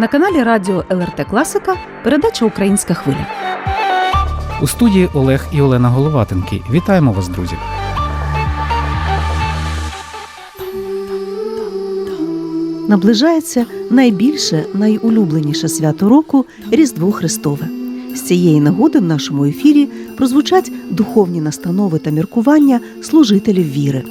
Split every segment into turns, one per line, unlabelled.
На каналі Радіо ЛРТ Класика передача Українська хвиля.
У студії Олег і Олена Головатенки. Вітаємо вас, друзі!
Наближається найбільше, найулюбленіше свято року Різдво Христове. З цієї нагоди в нашому ефірі прозвучать духовні настанови та міркування служителів віри.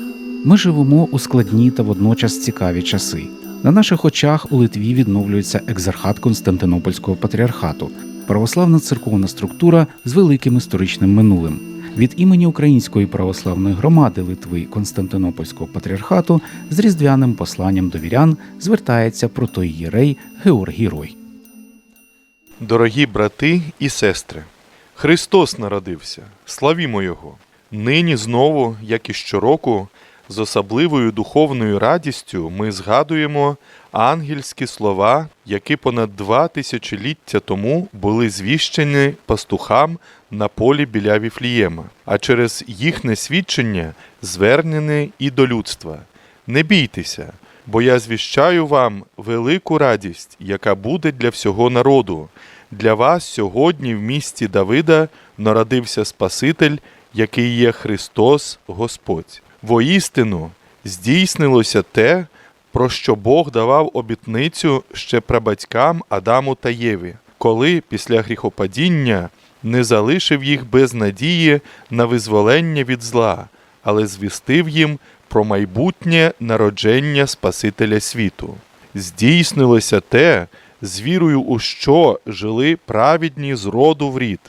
Ми живемо у складні та водночас цікаві часи. На наших очах у Литві відновлюється екзархат Константинопольського патріархату, православна церковна структура з великим історичним минулим. Від імені Української православної громади Литви Константинопольського патріархату з різдвяним посланням до вірян звертається протоїєрей Георгій Рой.
Дорогі брати і сестри, Христос народився, славімо Його. Нині знову, як і щороку, з особливою духовною радістю ми згадуємо ангельські слова, які понад два тисячоліття тому були звіщені пастухам на полі біля Віфлієма, а через їхнє свідчення звернені і до людства. Не бійтеся, бо я звіщаю вам велику радість, яка буде для всього народу. Для вас сьогодні в місті Давида народився Спаситель, який є Христос Господь. Воістину здійснилося те, про що Бог давав обітницю ще прабатькам Адаму та Єві, коли після гріхопадіння не залишив їх без надії на визволення від зла, але звістив їм про майбутнє народження Спасителя світу. Здійснилося те, з вірою у що жили праведні з роду в рід.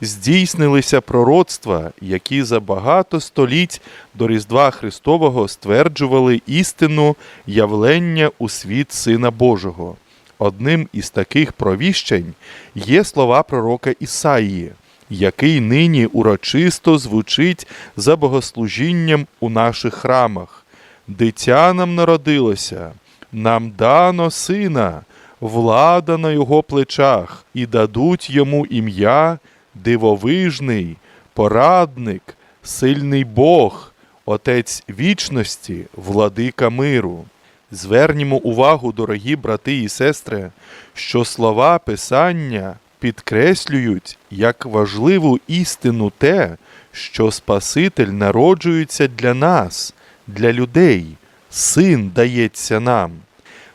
Здійснилися пророцтва, які за багато століть до Різдва Христового стверджували істину явлення у світ Сина Божого. Одним із таких провіщень є слова пророка Ісаїї, який нині урочисто звучить за богослужінням у наших храмах. Дитя нам народилося, нам дано сина, влада на його плечах, і дадуть йому ім'я дивовижний, порадник, сильний Бог, Отець вічності, владика миру. Звернімо увагу, дорогі брати і сестри, що слова Писання підкреслюють як важливу істину те, що Спаситель народжується для нас, для людей, син дається нам.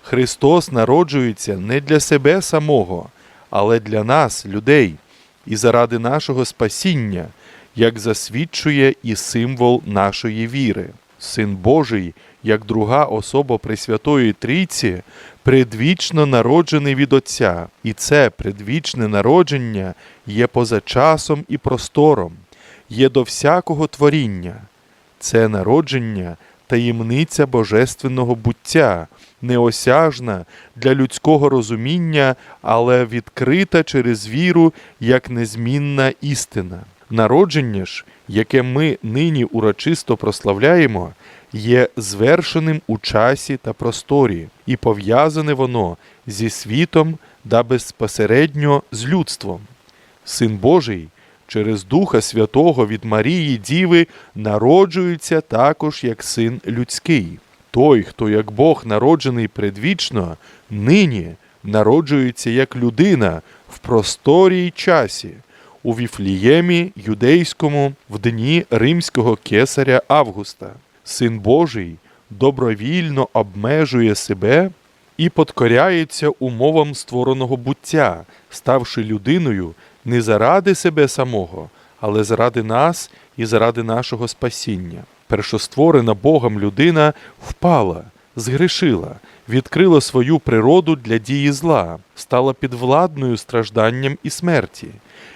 Христос народжується не для себе самого, але для нас, людей, і заради нашого спасіння, як засвідчує і символ нашої віри. Син Божий, як друга особа Пресвятої Трійці, предвічно народжений від Отця, і це предвічне народження є поза часом і простором, є до всякого творіння. Це народження таємниця божественного буття, неосяжна для людського розуміння, але відкрита через віру як незмінна істина. Народження ж, яке ми нині урочисто прославляємо, є звершеним у часі та просторі, і пов'язане воно зі світом да безпосередньо з людством. Син Божий через Духа Святого від Марії Діви народжується також як син людський. Той, хто як Бог народжений предвічно, нині народжується як людина в просторі й часі, у Віфліємі юдейському в дні римського кесаря Августа. Син Божий добровільно обмежує себе і подкоряється умовам створеного буття, ставши людиною не заради себе самого, але заради нас і заради нашого спасіння. Першостворена Богом людина впала, згрішила, відкрила свою природу для дії зла, стала підвладною стражданням і смерті.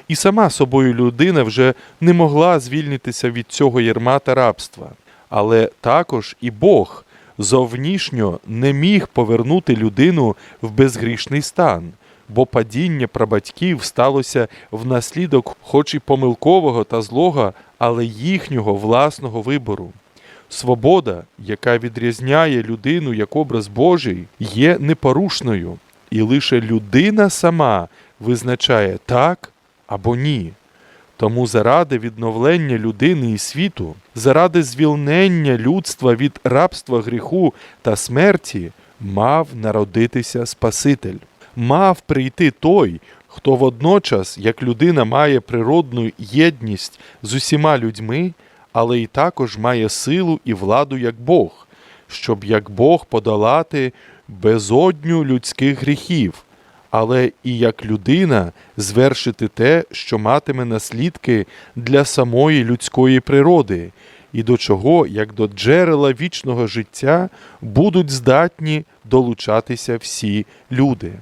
І сама собою людина вже не могла звільнитися від цього ярма та рабства. Але також і Бог зовнішньо не міг повернути людину в безгрішний стан, бо падіння прабатьків сталося внаслідок, хоч і помилкового та злого, але їхнього власного вибору. Свобода, яка відрізняє людину як образ Божий, є непорушною, і лише людина сама визначає так або ні. Тому заради відновлення людини і світу, заради звільнення людства від рабства гріху та смерті, мав народитися Спаситель. Мав прийти той, хто водночас, як людина має природну єдність з усіма людьми, але й також має силу і владу як Бог, щоб як Бог подолати безодню людських гріхів, але і як людина звершити те, що матиме наслідки для самої людської природи, і до чого, як до джерела вічного життя, будуть здатні долучатися всі люди.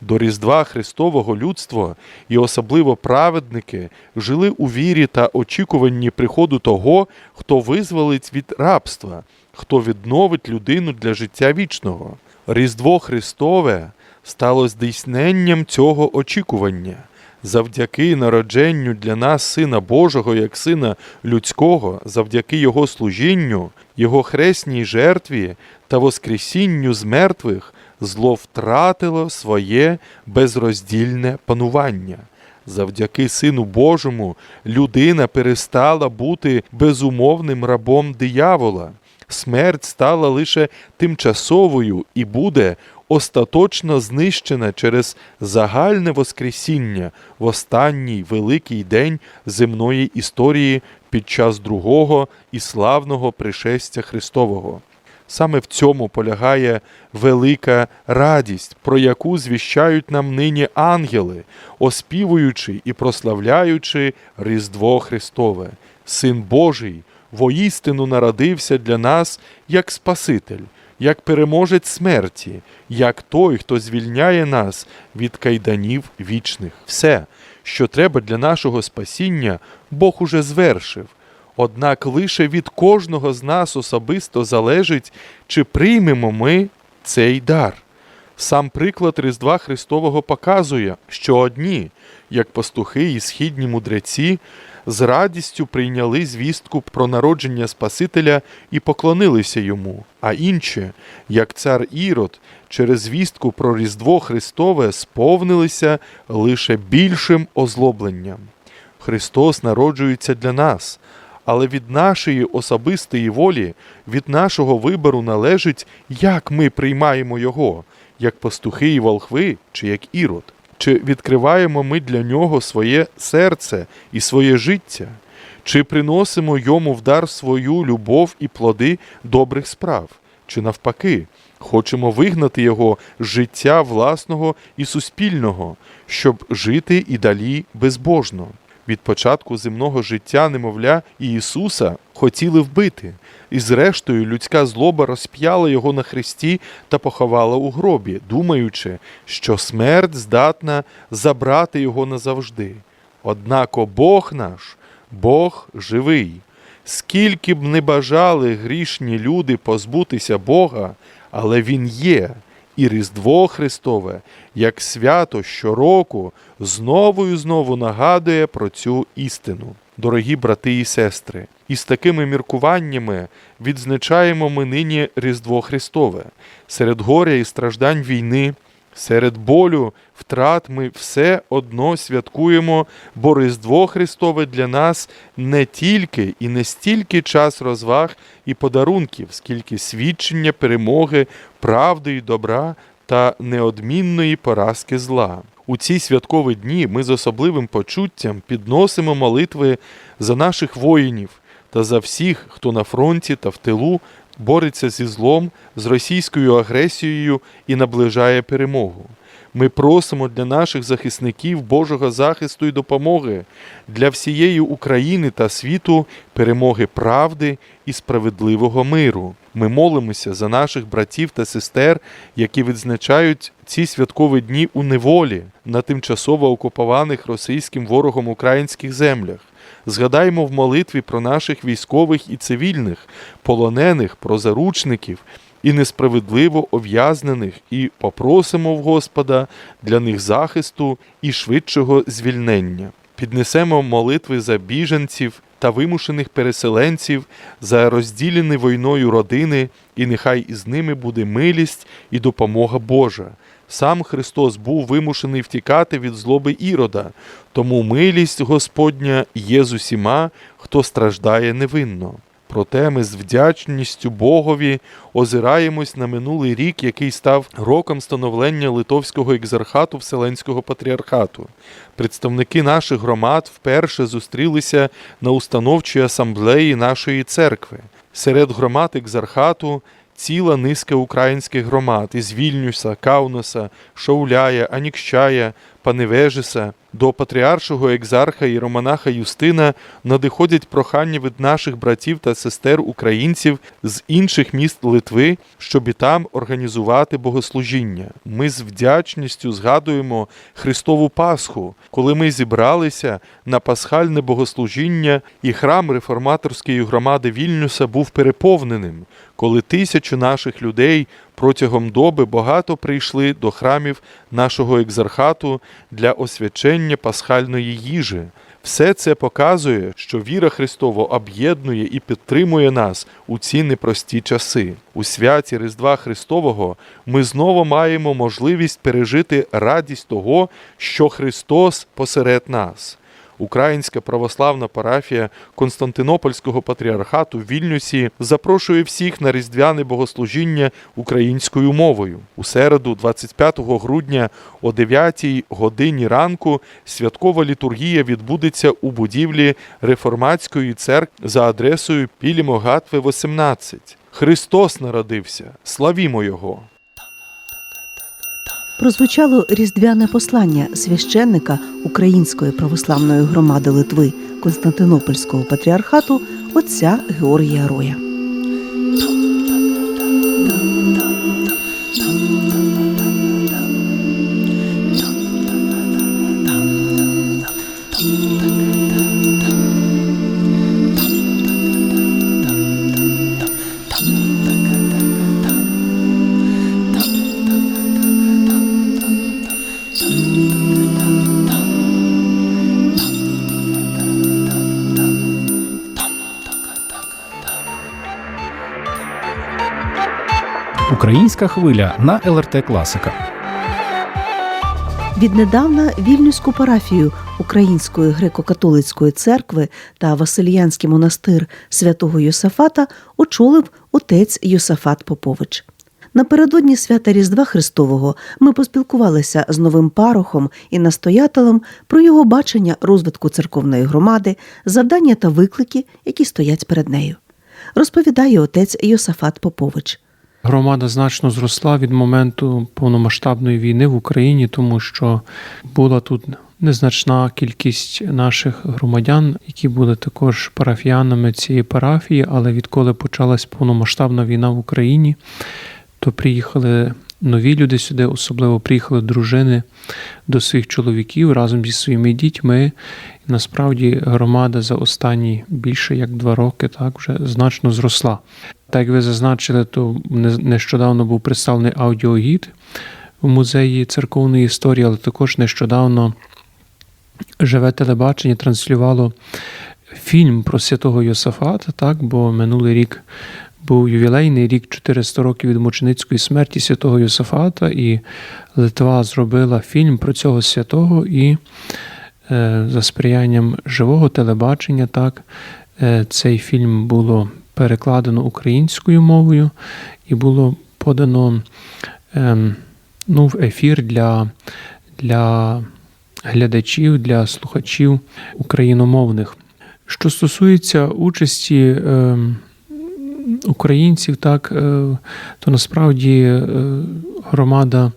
До Різдва Христового людство і особливо праведники жили у вірі та очікуванні приходу того, хто визволить від рабства, хто відновить людину для життя вічного. Різдво Христове стало здійсненням цього очікування. Завдяки народженню для нас Сина Божого як Сина людського, завдяки Його служінню, Його хресній жертві та Воскресінню з мертвих, зло втратило своє безроздільне панування. Завдяки Сину Божому людина перестала бути безумовним рабом диявола. Смерть стала лише тимчасовою і буде остаточно знищена через загальне Воскресіння в останній великий день земної історії під час другого і славного пришестя Христового. Саме в цьому полягає велика радість, про яку звіщають нам нині ангели, оспівуючи і прославляючи Різдво Христове. Син Божий воістину народився для нас як Спаситель, як переможець смерті, як той, хто звільняє нас від кайданів вічних. Все, що треба для нашого спасіння, Бог уже звершив. Однак лише від кожного з нас особисто залежить, чи приймемо ми цей дар. Сам приклад Різдва Христового показує, що одні, як пастухи і східні мудреці, з радістю прийняли звістку про народження Спасителя і поклонилися йому, а інші, як цар Ірод, через звістку про Різдво Христове сповнилися лише більшим озлобленням. Христос народжується для нас, але від нашої особистої волі, від нашого вибору належить, як ми приймаємо Його, як пастухи і волхви, чи як ірод. Чи відкриваємо ми для нього своє серце і своє життя? Чи приносимо йому в дар свою любов і плоди добрих справ? Чи навпаки, хочемо вигнати його з життя власного і суспільного, щоб жити і далі безбожно? Від початку земного життя немовля і Ісуса хотіли вбити, і зрештою людська злоба розп'яла його на хресті та поховала у гробі, думаючи, що смерть здатна забрати його назавжди. Однако Бог наш, Бог живий. Скільки б не бажали грішні люди позбутися Бога, але Він є, і Різдво Христове, як свято щороку, знову і знову нагадує про цю істину. Дорогі брати і сестри, із такими міркуваннями відзначаємо ми нині Різдво Христове. Серед горя і страждань війни, серед болю, втрат ми все одно святкуємо, бо Різдво Христове для нас не тільки і не стільки час розваг і подарунків, скільки свідчення перемоги, правди і добра та неодмінної поразки зла. У ці святкові дні ми з особливим почуттям підносимо молитви за наших воїнів та за всіх, хто на фронті та в тилу бореться зі злом, з російською агресією і наближає перемогу. Ми просимо для наших захисників Божого захисту і допомоги, для всієї України та світу перемоги правди і справедливого миру. Ми молимося за наших братів та сестер, які відзначають ці святкові дні у неволі на тимчасово окупованих російським ворогом українських землях. Згадаймо в молитві про наших військових і цивільних, полонених, про заручників і несправедливо ув'язнених, і попросимо в Господа для них захисту і швидшого звільнення. Піднесемо молитви за біженців та вимушених переселенців, за розділені війною родини, і нехай із ними буде милість і допомога Божа. Сам Христос був вимушений втікати від злоби Ірода, тому милість Господня є з усіма, хто страждає невинно. Проте ми з вдячністю Богові озираємось на минулий рік, який став роком становлення Литовського екзархату Вселенського патріархату. Представники наших громад вперше зустрілися на установчій асамблеї нашої церкви. Серед громад екзархату ціла низка українських громад. Із Вільнюса, Каунаса, Шауляя, Анікщая, Паневежиса. До патріаршого екзарха і романаха Юстина надиходять прохання від наших братів та сестер українців з інших міст Литви, щоб і там організувати богослужіння. Ми з вдячністю згадуємо Христову Пасху, коли ми зібралися на пасхальне богослужіння, і храм реформаторської громади Вільнюса був переповненим, коли тисячу наших людей протягом доби багато прийшли до храмів нашого екзархату для освячення пасхальної їжі. Все це показує, що віра Христова об'єднує і підтримує нас у ці непрості часи. У святі Різдва Христового ми знову маємо можливість пережити радість того, що Христос посеред нас. Українська православна парафія Константинопольського патріархату в Вільнюсі запрошує всіх на різдвяне богослужіння українською мовою. У середу, 25 грудня о 9 годині ранку, святкова літургія відбудеться у будівлі реформатської церкви за адресою Пілімо Гатви 18. Христос народився. Славімо Його!
Прозвучало різдвяне послання священника Української православної громади Литви Константинопольського патріархату отця Георгія Роя.
Українська хвиля на ЛРТ Класика.
Віднедавна вільнюську парафію Української греко-католицької церкви та Васильянський монастир святого Йосафата очолив отець Йосафат Попович. Напередодні свята Різдва Христового ми поспілкувалися з новим парохом і настоятелем про його бачення розвитку церковної громади, завдання та виклики, які стоять перед нею. Розповідає отець Йосафат Попович.
Громада значно зросла від моменту повномасштабної війни в Україні, тому що була тут незначна кількість наших громадян, які були також парафіянами цієї парафії. Але відколи почалась повномасштабна війна в Україні, то приїхали нові люди сюди, особливо приїхали дружини до своїх чоловіків разом зі своїми дітьми. Насправді громада за останні більше як два роки так вже значно зросла. Так як ви зазначили, то нещодавно був представлений аудіогід в музеї церковної історії, але також нещодавно живе телебачення транслювало фільм про святого Йосафата, так, бо минулий рік був ювілейний рік 400 років від мученицької смерті святого Йосафата, і Литва зробила фільм про цього святого і е, за сприянням живого телебачення, так, е, цей фільм було перекладено українською мовою і було подано ем, ну, в ефір для, для глядачів, для слухачів україномовних. Що стосується участі ем, українців, так, е, то насправді е, громада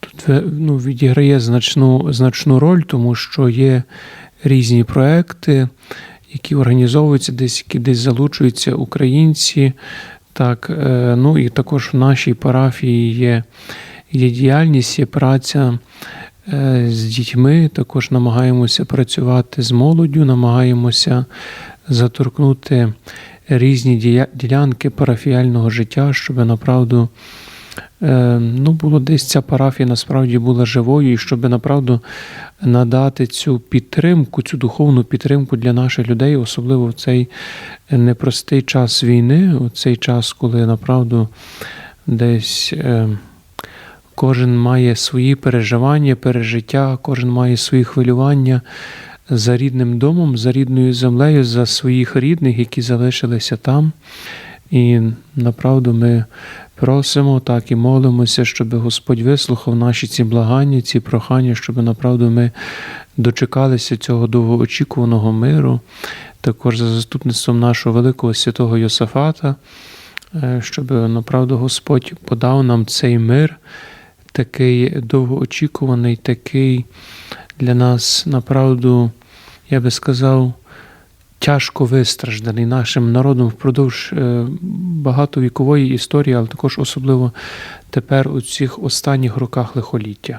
тут ну, відіграє значну, значну роль, тому що є різні проекти, які організовуються десь, які десь залучуються українці. Так, е, ну і також в нашій парафії є, є діяльність, є праця е, з дітьми. Також намагаємося працювати з молоддю, намагаємося заторкнути різні ділянки парафіального життя, щоб направду ну, було десь ця парафія насправді була живою, і щоб направду надати цю підтримку, цю духовну підтримку для наших людей, особливо в цей непростий час війни, у цей час, коли направду десь. Е, Кожен має свої переживання, пережиття, кожен має свої хвилювання за рідним домом, за рідною землею, за своїх рідних, які залишилися там. І направду ми просимо так і молимося, щоб Господь вислухав наші ці благання, ці прохання, щоб направду ми дочекалися цього довгоочікуваного миру, також за заступництвом нашого великого святого Йосафата, е, щоб направду Господь подав нам цей мир, такий довгоочікуваний, такий для нас направду, я би сказав, тяжко вистражданий нашим народом впродовж е, багатовікової історії, але також особливо тепер у цих останніх роках лихоліття.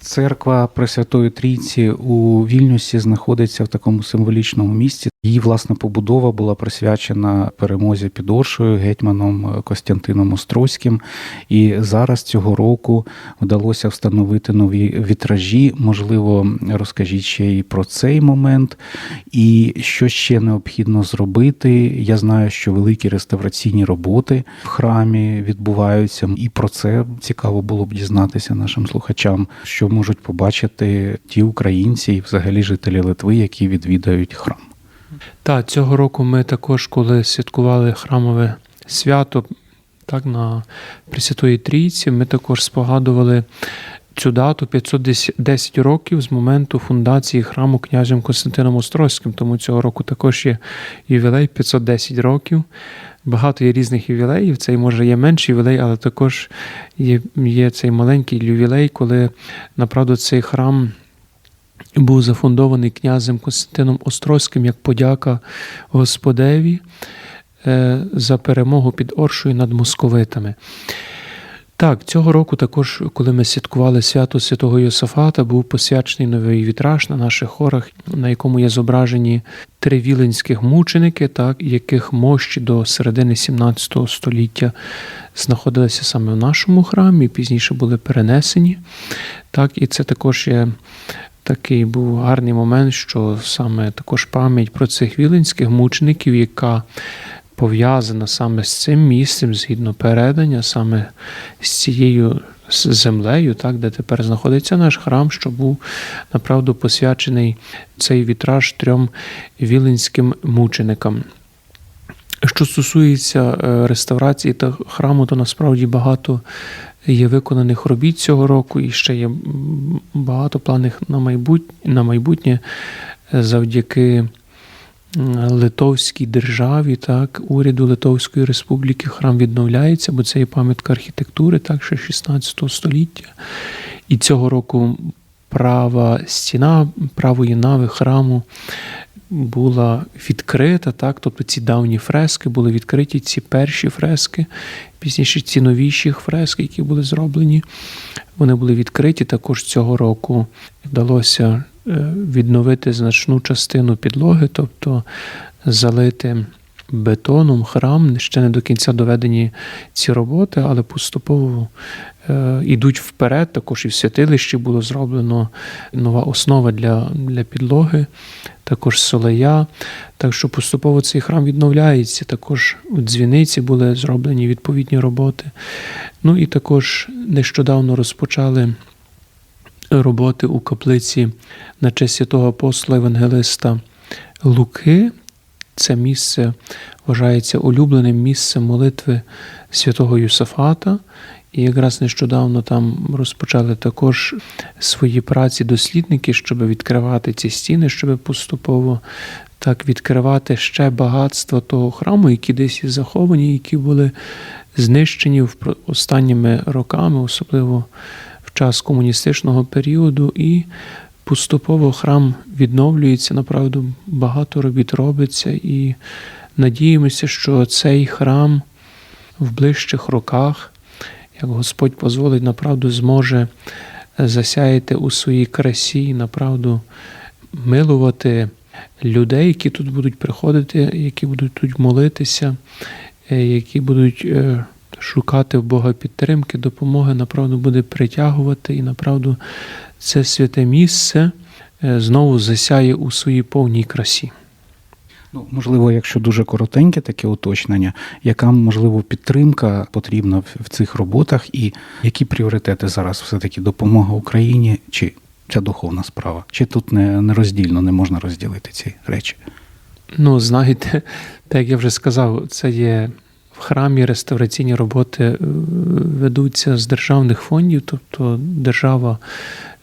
Церква Пресвятої Трійці у Вільнюсі знаходиться в такому символічному місці. Її власна побудова була присвячена перемозі під Оршою гетьманом Костянтином Острозьким. І зараз цього року вдалося встановити нові вітражі. Можливо, розкажіть ще і про цей момент. І що ще необхідно зробити. Я знаю, що великі реставраційні роботи в храмі відбуваються, і про це цікаво було б дізнатися нашим слухачам, що можуть побачити ті українці і взагалі жителі Литви, які відвідають храм.
Та цього року ми також, коли святкували храмове свято, так на Пресвятої Трійці, ми також спогадували цю дату 510 років з моменту фундації храму князем Константином Острозьким. Тому цього року також є ювілей 510 років. Багато є різних ювілеїв. Цей може є менший ювілей, але також є, є цей маленький ювілей, коли направду цей храм був зафундований князем Константином Острозьким як подяка Господеві е, за перемогу під Оршою над московитами. Так, цього року також, коли ми святкували свято святого Йосафата, був посвячений новий вітраж на наших хорах, на якому є зображені три віленських мученики, так, яких мощі до середини 17 століття знаходилися саме в нашому храмі, пізніше були перенесені. Так, і це також є такий був гарний момент, що саме також пам'ять про цих віленських мучеників, яка пов'язана саме з цим місцем, згідно передання, саме з цією землею, так, де тепер знаходиться наш храм, що був направду посвячений цей вітраж трьом віленським мученикам. Що стосується е, реставрації та храму, то насправді багато є виконаних робіт цього року, і ще є багато планів на майбутнє, на майбутнє е, завдяки Литовській державі, так, уряду Литовської Республіки храм відновляється, бо це є пам'ятка архітектури, так, ще 16 століття. І цього року права стіна правої нави храму була відкрита, так, тобто ці давні фрески були відкриті, ці перші фрески, пізніше ці новіші фрески, які були зроблені, вони були відкриті. Також цього року вдалося е, відновити значну частину підлоги, тобто залити бетоном храм. Ще не до кінця доведені ці роботи, але поступово е, ідуть вперед. Також і в святилищі було зроблено нова основа для, для підлоги, також солея. Так що поступово цей храм відновляється. Також у дзвіниці були зроблені відповідні роботи. Ну і також нещодавно розпочали роботи у каплиці на честь святого апостола Евангелиста Луки. Це місце вважається улюбленим місцем молитви святого Юсафата. І якраз нещодавно там розпочали також свої праці дослідники, щоб відкривати ці стіни, щоб поступово так відкривати ще багатство того храму, які десь заховані, які були знищені в останніми роками, особливо в час комуністичного періоду. І поступово храм відновлюється. Направду багато робіт робиться, і надіємося, що цей храм в ближчих роках, як Господь дозволить, направду зможе засяяти у своїй красі, направду милувати людей, які тут будуть приходити, які будуть тут молитися, е, які будуть е, шукати в Бога підтримки, допомоги, направду буде притягувати, і направду це святе місце е, знову засяє у своїй повній красі.
Ну, можливо, якщо дуже коротеньке таке уточнення, яка можливо підтримка потрібна в, цих роботах, і які пріоритети зараз все-таки допомога Україні чи ця духовна справа? Чи тут не, нероздільно не можна розділити ці речі?
Ну, знаєте, так як я вже сказав, це є в храмі реставраційні роботи е, ведуться з державних фондів, тобто держава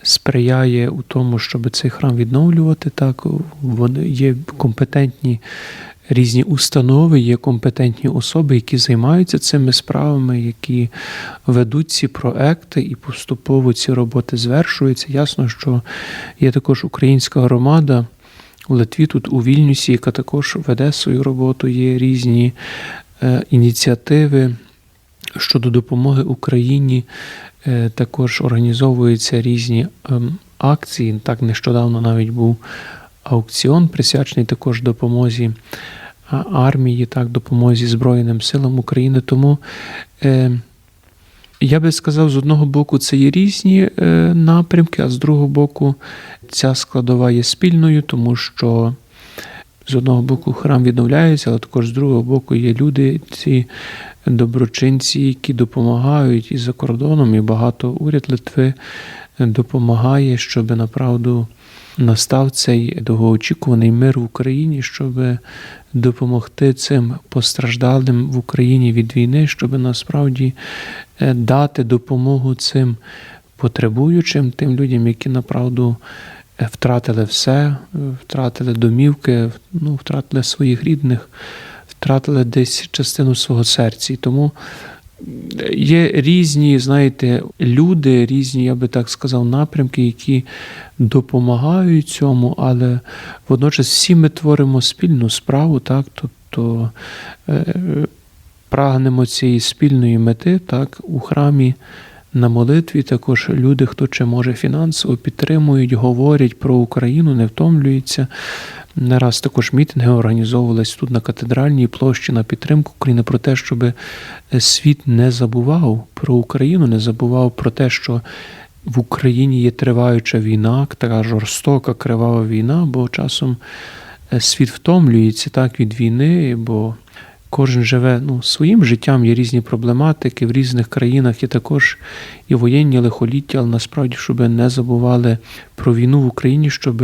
сприяє у тому, щоб цей храм відновлювати. Так, вони є компетентні різні установи, є компетентні особи, які займаються цими справами, які ведуть ці проекти, і поступово ці роботи звершуються. Ясно, що є також українська громада. У Литві, тут у Вільнюсі, яка також веде свою роботу, є різні е, ініціативи щодо допомоги Україні. Е, також організовуються різні ем, акції. Так нещодавно навіть був аукціон, присвячений також допомозі армії, так, допомозі Збройним силам України. Тому е, я би сказав, з одного боку, це є різні е, напрямки, а з другого боку, ця складова є спільною, тому що з одного боку храм відновляється, але також з другого боку є люди, ці доброчинці, які допомагають і за кордоном, і багато уряд Литви допомагає, щоб направду настав цей довгоочікуваний мир в Україні, щоб допомогти цим постраждалим в Україні від війни, щоб насправді е, дати допомогу цим потребуючим, тим людям, які направду втратили все, втратили домівки, ну, втратили своїх рідних, втратили десь частину свого серця. Тому є різні, знаєте, люди, різні, я би так сказав, напрямки, які допомагають цьому, але водночас всі ми творимо спільну справу, так, тобто е, прагнемо цієї спільної мети, так, у храмі. На молитві також люди, хто чи може фінансово підтримують, говорять про Україну, не втомлюються. Не раз також мітинги організовувались тут на катедральній площі на підтримку України про те, щоб світ не забував про Україну, не забував про те, що в Україні є триваюча війна, така жорстока, кривава війна, бо часом світ втомлюється так від війни, бо кожен живе ну, своїм життям, є різні проблематики, в різних країнах є також і воєнні лихоліття, але насправді, щоб не забували про війну в Україні, щоб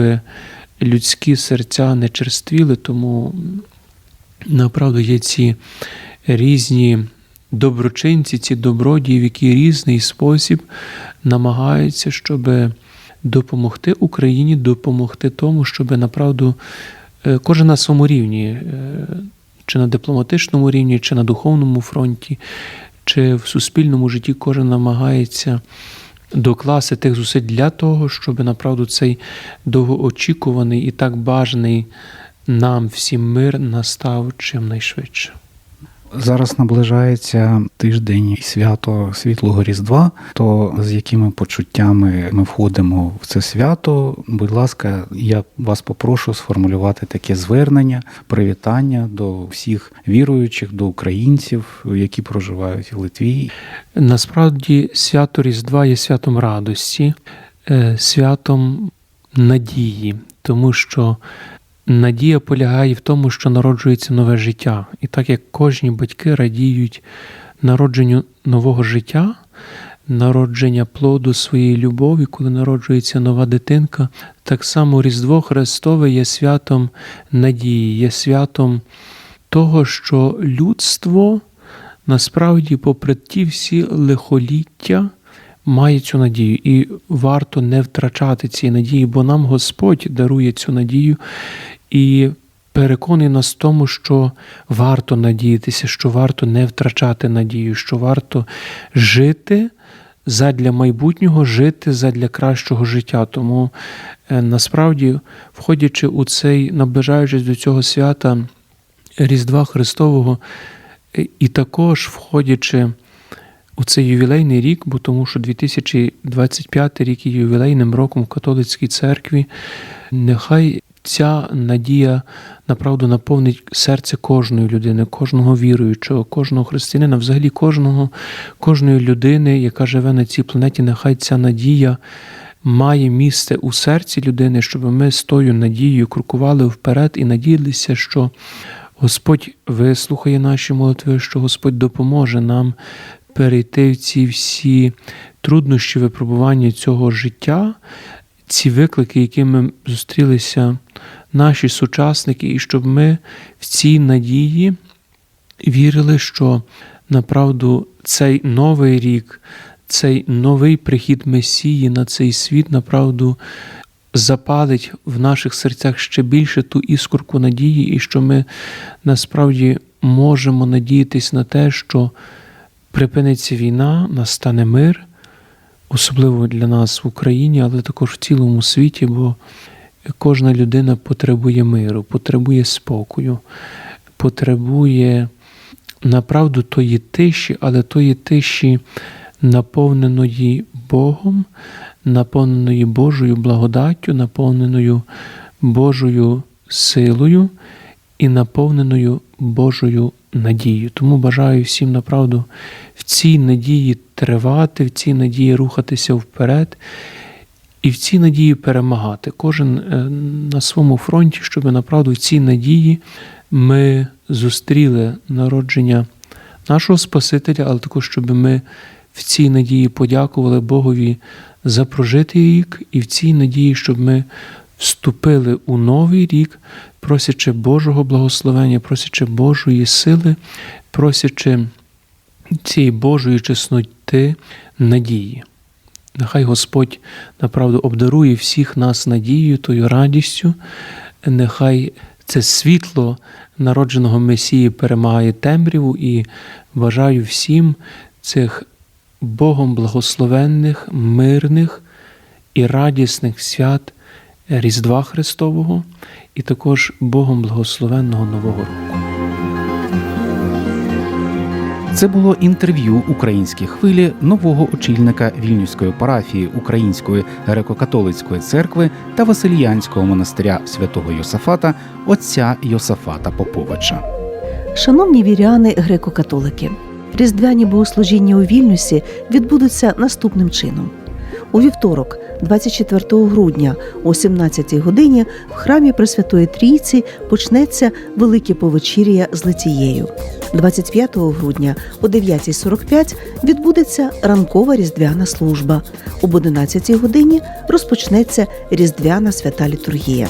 людські серця не черствіли, тому направду є ці різні доброчинці, ці добродії, в який різний спосіб намагаються, щоб допомогти Україні, допомогти тому, щоб направду е, кожен на своєму рівні, е, чи на дипломатичному рівні, чи на духовному фронті, чи в суспільному житті кожен намагається докласти тих зусиль для того, щоб направду цей довгоочікуваний і так бажаний нам всім мир настав чим найшвидше.
Зараз наближається тиждень і свято Світлого Різдва. То з якими почуттями ми входимо в це свято? Будь ласка, я вас попрошу сформулювати таке звернення, привітання до всіх віруючих, до українців, які проживають в Литві.
Насправді свято Різдва є святом радості, е, святом надії, тому що надія полягає в тому, що народжується нове життя. І так як кожні батьки радіють народженню нового життя, народження плоду своєї любові, коли народжується нова дитинка, так само Різдво Христове є святом надії, є святом того, що людство насправді, попри ті всі лихоліття, має цю надію, і варто не втрачати цієї надії, бо нам Господь дарує цю надію і переконує нас в тому, що варто надіятися, що варто не втрачати надію, що варто жити задля майбутнього, жити задля кращого життя. Тому е, насправді, входячи у цей, наближаючись до цього свята Різдва Христового, е, і також входячи у цей ювілейний рік, бо тому що 2025 рік є ювілейним роком в католицькій церкві, нехай ця надія направду наповнить серце кожної людини, кожного віруючого, кожного християнина, взагалі кожного, кожної людини, яка живе на цій планеті, нехай ця надія. Має місце у серці людини, щоб ми з тою надією крокували вперед і надіялися, що Господь вислухає наші молитви, що Господь допоможе нам перейти в ці всі труднощі випробування цього життя, ці виклики, якими зустрілися наші сучасники, і щоб ми в цій надії вірили, що направду цей новий рік, цей новий прихід Месії на цей світ, направду запалить в наших серцях ще більше ту іскорку надії, і що ми насправді можемо надіятись на те, що припиниться війна, настане мир, особливо для нас в Україні, але також в цілому світі, бо кожна людина потребує миру, потребує спокою, потребує направду тої тиші, але тої тиші, наповненої Богом, наповненої Божою благодаттю, наповненою Божою силою і наповненою Божою надією. Тому бажаю всім направду в цій надії тривати, в цій надії рухатися вперед. І в цій надії перемагати. Кожен е, на своєму фронті, щоб направду в цій надії ми зустріли народження нашого Спасителя, але також, щоб ми в цій надії подякували Богові за прожитий рік, і в цій надії, щоб ми вступили у новий рік, просячи Божого благословення, просячи Божої сили, просячи цієї Божої чесноти надії. Нехай Господь направду обдарує всіх нас надією, тою радістю. Нехай це світло народженого Месії перемагає темряву і бажаю всім цих Богом благословенних, мирних і радісних свят Різдва Христового і також Богом благословенного Нового року.
Це було інтерв'ю українській хвилі нового очільника Вільнюської парафії Української греко-католицької церкви та Василіянського монастиря святого Йосафата отця Йосафата Поповича.
Шановні віряни греко-католики, різдвяні богослужіння у Вільнюсі відбудуться наступним чином. У вівторок, 24 грудня о 17 годині в храмі Пресвятої Трійці почнеться велике повечір'я з литією. 25 грудня о 9.45 відбудеться ранкова різдвяна служба. Об 11 годині розпочнеться різдвяна свята літургія.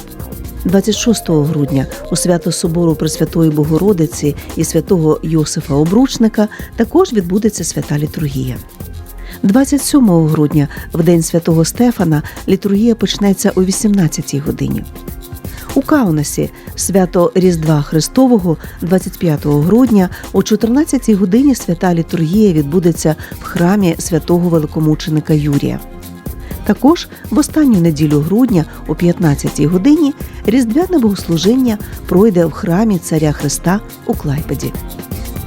26 грудня у свято Собору Пресвятої Богородиці і святого Йосифа Обручника також відбудеться свята літургія. 27 грудня, в день святого Стефана, літургія почнеться о 18-й годині. У Каунасі свято Різдва Христового 25 грудня о 14 годині свята літургія відбудеться в храмі святого великомученика Юрія. Також в останню неділю грудня о 15 годині різдвяне богослужіння пройде в храмі Царя Христа у Клайпеді.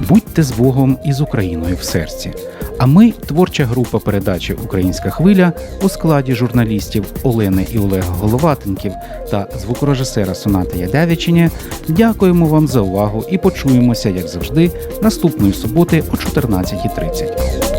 Будьте з Богом і з Україною в серці. А ми, творча група передачі Українська хвиля у складі журналістів Олени і Олега Головатенків та звукорежисера Соната Ядявічиня, дякуємо вам за увагу і почуємося, як завжди, наступної суботи о 14.30.